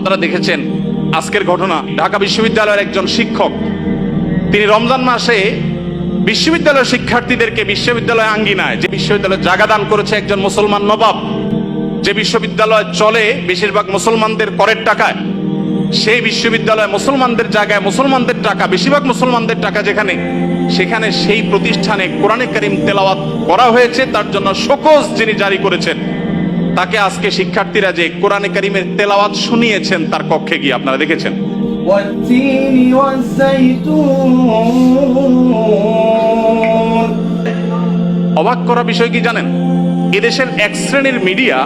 আপনারা দেখেছেন আজকের ঘটনা। ঢাকা বিশ্ববিদ্যালয়ের একজন শিক্ষক, তিনি রমজান মাসে বিশ্ববিদ্যালয়ের শিক্ষার্থীদেরকে বিশ্ববিদ্যালয় আঙ্গিনায় যে বিশ্ববিদ্যালয়ে জায়গা দান করেছে একজন মুসলমান নবাব, যে বিশ্ববিদ্যালয় চলে বেশিরভাগ মুসলমানদের করের টাকায়, সেই বিশ্ববিদ্যালয় মুসলমানদের জায়গায় মুসলমানদের টাকা, বেশিরভাগ মুসলমানদের টাকা যেখানে, সেখানে সেই প্রতিষ্ঠানে কোরআনে করিম তেলাওয়াত করা হয়েছে, তার জন্য শোকজ যিনি জারি করেছেন। তাকে আজকে শিক্ষার্থীরা যে কোরআনে কারিমের তেলাওয়াত শুনিয়েছেন তার কক্ষে গিয়ে আপনারা দেখেছেন। অবাক করা বিষয় কি জানেন? এদেশের এক শ্রেণির মিডিয়া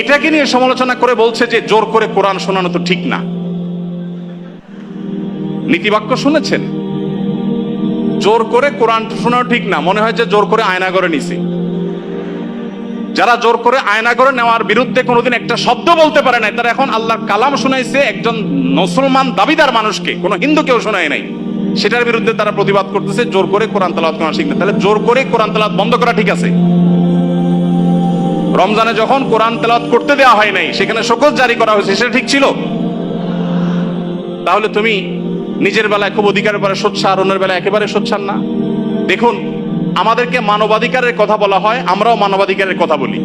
এটাকে নিয়ে সমালোচনা করে বলছে যে জোর করে কোরআন শোনানো তো ঠিক না। নীতিবাক্য শুনেছেন? জোর করে কোরআন শোনাও ঠিক না। মনে হয় যে জোর করে আয়না করে নিছি। যারা জোর করে আয়না করে নেওয়ার বিরুদ্ধে কোনোদিন একটা শব্দ বলতে পারে নাই, তারা এখন আল্লাহর কালাম শুনাইছে একজন মুসলমান দাবিদার মানুষকে, কোনো হিন্দু কেউ শোনায় নাই। সেটার বিরুদ্ধে তারা প্রতিবাদ করতেছে, জোর করে কোরআন তালাত করা শিখতে তাহলে জোর করে কোরআন তালাত বন্ধ করা ঠিক আছে। রমজানে যখন কোরআন তেলাওয়াত করতে দেওয়া হয় নাই, সেখানে শোকজ জারি করা হয়েছে, সেটা ঠিক ছিল? তাহলে তুমি নিজের বেলায় খুব অধিকারের পরে সোচ্ছার অন্যের বেলায় একেবারে সোচ্ছার না। দেখুন আমাদেরকে মানবাধিকারের কথা বলা হয়, আমরাও মানবাধিকারের কথা বলি।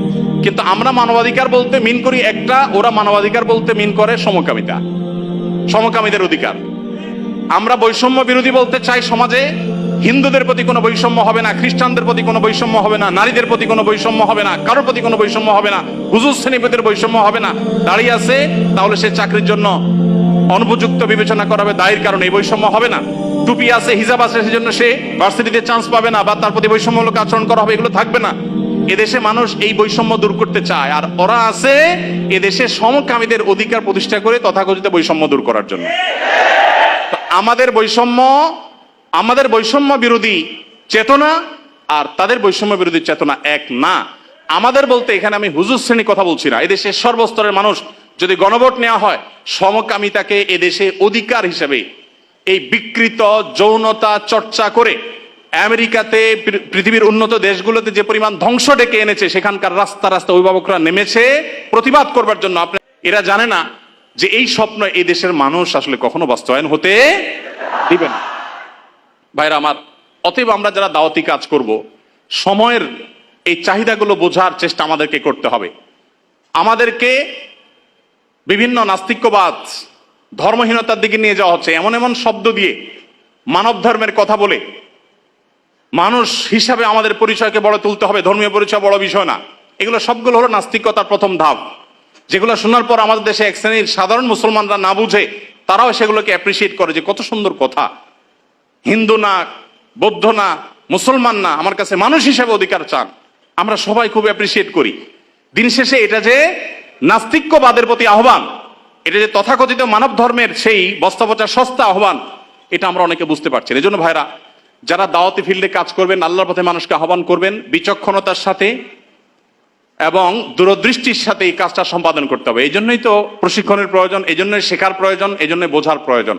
কিন্তু আমরা মানবাধিকার বলতে মিন করি একটা, ওরা মানবাধিকার বলতে মিন করে সমকামিতা, সমকামীদের অধিকার। আমরা বৈষম্য বিরোধী বলতে চাই সমাজে, হিন্দুদের প্রতি কোনো বৈষম্য হবে না, খ্রিস্টানদের প্রতি কোনো বৈষম্য হবে না, নারীদের প্রতি কোনো বৈষম্য হবে না, কারোর প্রতি কোনো বৈষম্য হবে না, হুজুর শ্রেণীপতির বৈষম্য হবে না। দাঁড়িয়ে আছে, তাহলে সে চাকরির জন্য অনুপযুক্ত বিবেচনা করাবে, দায়ের কারণে এই বৈষম্য হবে না। টুপি আছে, হিজাব আছে, সেজন্য সে ভার্সিটিতে চান্স পাবে না বা তার প্রতি বৈষম্যমূলক আচরণ করা হবে, এগুলো থাকবে না। এদেশে মানুষ এই বৈষম্য দূর করতে চায়, আর ওরা আছে এদেশে সমকামীদের অধিকার প্রতিষ্ঠা করে তথাকথিত বৈষম্য দূর করার জন্য। আমাদের বৈষম্য আমাদের বৈষম্য বিরোধী চেতনা, আর তাদের বৈষম্য বিরোধী চেতনা এক না। আমাদের বলতে এখানে আমি হুজুর শ্রেণি কথা বলছি না। এদেশের সর্বস্তরের মানুষ যদি গণভোট নেওয়া হয়, সমকামিতাকে এদেশে অধিকার হিসেবে এই বিকৃত যৌনতা চর্চা করে আমেরিকাতে পৃথিবীর উন্নত দেশগুলোতে যে পরিমাণ ধ্বংস ডেকে এনেছে, সেখানকার রাস্তা রাস্তা অভিভাবকরা নেমেছে প্রতিবাদ করবার জন্য। আপনি এরা জানে না যে এই স্বপ্ন এই দেশের মানুষ আসলে কখনো বাস্তবায়ন হতে দিবে না। ভাইরা আমার, অতএব আমরা যারা দাওয়াতি কাজ করব, সময়ের এই চাহিদাগুলো বোঝার চেষ্টা আমাদেরকে করতে হবে। আমাদেরকে বিভিন্ন নাস্তিক্যবাদ ধর্মহীনতার দিকে নিয়ে যাওয়া হচ্ছে। এমন এমন শব্দ দিয়ে মানব ধর্মের কথা বলে মানুষ হিসাবে আমাদের পরিচয়কে বড় তুলতে হবে, ধর্মীয় পরিচয় বড় বিষয় না। এগুলো সবগুলো হলো নাস্তিকতার প্রথম ধাপ। যেগুলো শোনার পর আমাদের দেশে এক শ্রেণির সাধারণ মুসলমানরা না বুঝে, তারাও সেগুলোকে অ্যাপ্রিসিয়েট করে যে কত সুন্দর কথা। হিন্দু না, বৌদ্ধ না, মুসলমান না, আমার কাছে মানুষ হিসাবে অধিকার চান। আমরা সবাই খুব অ্যাপ্রিসিয়েট করি। দিন শেষে এটা যে নাস্তিক্যবাদের প্রতি আহ্বান এটা যে তথাকথিত মানব ধর্মের সেই বস্তাপচা সস্তা আহ্বান, এটা আমরা অনেকে বুঝতে পারছি। এই জন্য ভাইরা, যারা দাওয়াতি ফিল্ডে কাজ করবেন, আল্লাহর পথে মানুষকে আহ্বান করবেন, বিচক্ষণতার সাথে এবং দূরদৃষ্টির সাথে এই কাজটা সম্পাদন করতে হবে এই জন্যই তো প্রশিক্ষণের প্রয়োজন এই জন্যই শেখার প্রয়োজন এই জন্যই বোঝার প্রয়োজন